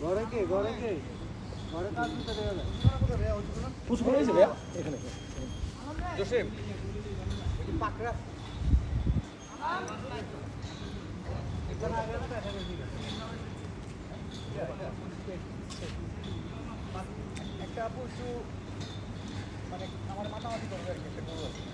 ঘরে কে ঘরে কে ঘরে কাজ দিতে দেবে এখানে একটা পশু মানে আমার মাতামাতি করবে আর কি একটা